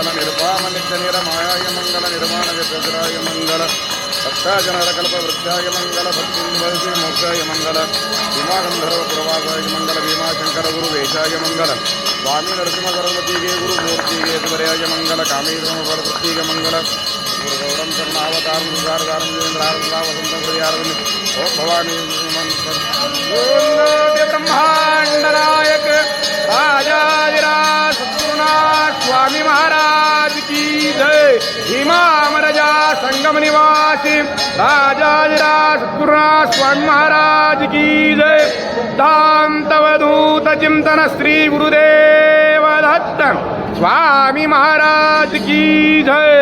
మంగళ నిరుపామ నిత్య నిరమాయ మంగళ నిర్మాణ వ్యతిరాయ మంగళ భక్తాజనర కల్ప వృక్షాయ మంగళ భక్తి మోక్షాయ మంగళ భీమాగంధర్వ పురవాసాయ మంగళ భీమాశంకర గురు వేషాయ మంగళ స్వామి నరసింహ సరస్వతిగే గురు మూర్తిగే త్వరయాయ మంగళ కామేశ్వర సరస్వతిగే మంగళ గురు గౌరం కరుణావతారం సుధారధారం జీవేంద్రారం వసంతం హృదయారవింద ఓం భవానీ संगमनिवासी राजाधिराजपुरा स्वामी महाराज की जय। दांतवधूत चिंतन श्री गुरुदेव दत्त स्वामी महाराज की जय।